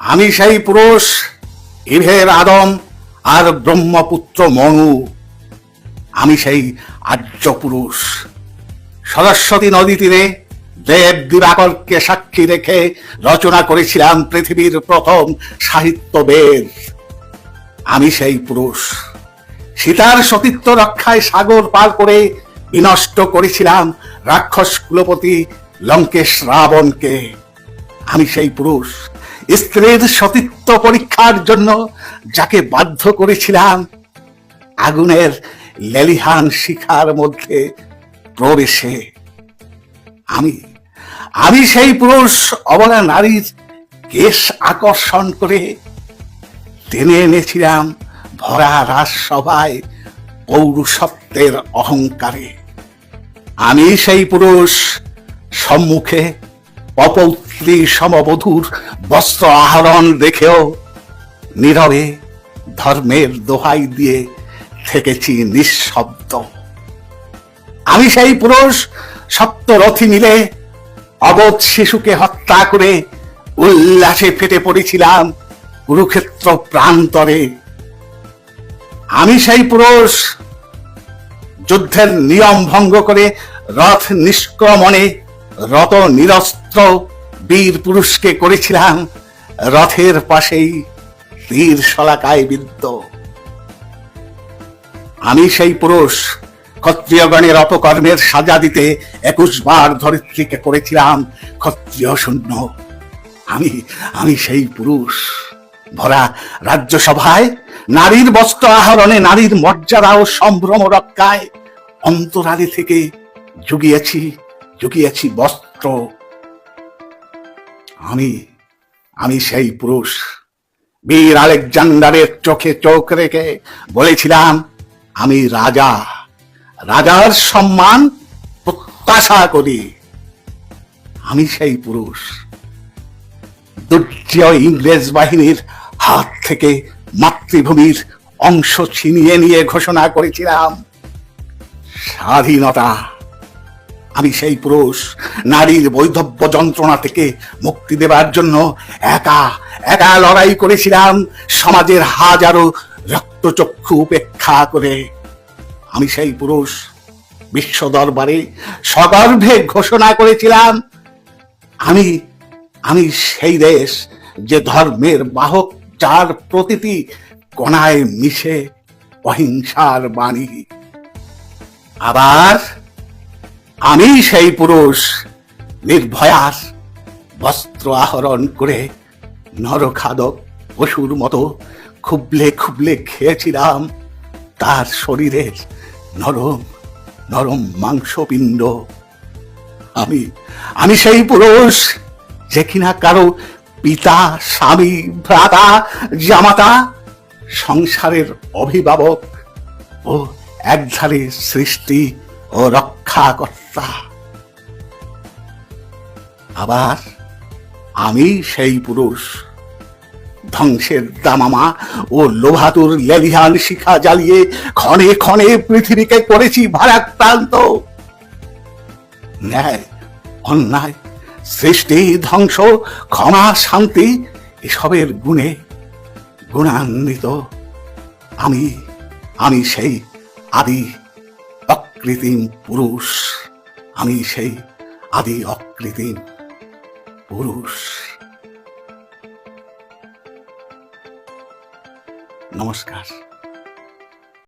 আমি সেই পুরুষ, ইভের আদম আর ব্রহ্মপুত্র মনু। আমি সেই আর্য পুরুষ। সরস্বতী নদী তীরে দেব দিবাকরকে সাক্ষী রেখে রচনা করেছিলাম পৃথিবীর প্রথম সাহিত্য বেদ। আমি সেই পুরুষ। সীতার সতীত্ব রক্ষায় সাগর পার করে বিনষ্ট করেছিলাম রাক্ষস কুলপতি লঙ্কেশ রাবণকে। আমি সেই পুরুষ। স্ত্রীর সতীত্ব পরীক্ষার জন্য যাকে বাধ্য করেছিলাম, আগুনের লেলিহান শিখার মধ্যে প্রবেশে। আমি আমি সেই পুরুষ অবলা নারীর কেশ আকর্ষণ করে টেনে এনেছিলাম ভরা রাজসভায় পৌরসত্বের অহংকারে। আমি সেই পুরুষ সম্মুখে অপৌত্রী সমবধূর বস্ত্র আহরণ দেখেও নীরবে ধর্মের দোহাই দিয়ে থেকেছি নিঃশব্দ। আমি সেই পুরুষ সপ্তরথী মিলে অবধ শিশুকে হত্যা করে উল্লাসে ফেটে পড়েছিলাম কুরুক্ষেত্র প্রান্তরে। আমি সেই পুরুষ যুদ্ধের নিয়ম ভঙ্গ করে রথ নিষ্ক্রমণে রত নিরস্ত্র বীর পুরুষকে করেছিলাম রথের পাশেই তীর শলাকায় বিদ্ধ। আমি সেই পুরুষ ক্ষত্রিয়গণের অপকর্মের সাজা দিতে একুশ বার ধরিত্রীকে করেছিলাম ক্ষত্রিয় শূন্য। আমি আমি সেই পুরুষ। ভরা রাজ্যসভায় নারীর বস্ত্র আহরণে নারীর মর্যাদা ও সম্ভ্রম রক্ষায় অন্তরালে থেকে জুগিয়েছি জুগিয়েছি বস্ত্র আমি আমি সেই পুরুষ। বীর আলেকজান্ডারের চোখে চোখ রেখে বলেছিলাম, আমি রাজা। রাজার সম্মান প্রত্যাশা করি। আমি সেই পুরুষ। দুর্জয় ইংরেজ বাহিনীর হাত থেকে মাতৃভূমির অংশ ছিনিয়ে নিয়ে ঘোষণা করেছিলাম, স্বাধীনতা আমি সেই পুরুষ, নারীর বৈধব্য যন্ত্রণা থেকে মুক্তি দেবার জন্য একা একা লড়াই করেছিলাম সমাজের হাজারো রক্তচক্ষু উপেক্ষা করে। আমি সেই পুরুষ, বিশ্ব দরবারে সগর্ভে ঘোষণা করেছিলাম, আমি আমি সেই দেশ যে ধর্মের বাহক, যার প্রতিটি কণায় মিশে অহিংসার বাণী। আবার আমি সেই পুরুষ নির্ভয়ার বস্ত্র আহরণ করে নরখাদক পশুর মতো খুবলে খুবলে খেয়েছিলাম। তার শরীরের নরম নরম মাংসপিণ্ড। আমি আমি সেই পুরুষ যে কিনা কারও পিতা, স্বামী, ভ্রাতা, জামাতা, সংসারের অভিভাবক ও একধারে সৃষ্টি ও রক্ষাকর্তা আবার আমি সেই পুরুষ, ধ্বংসের দামামা ও লোভাতুর লেলিহান শিখা জ্বালিয়ে ক্ষণে ক্ষণে পৃথিবীকে করেছি ভারাক্রান্ত। ন্যায়, অন্যায়, সৃষ্টি, ধ্বংস, ক্ষমা, শান্তি, এসবের গুণে গুণান্বিত। আমি আমি সেই আদি অকৃত্রিম পুরুষ। আমি সেই আদি অকৃত্রিম পুরুষ। নমস্কার।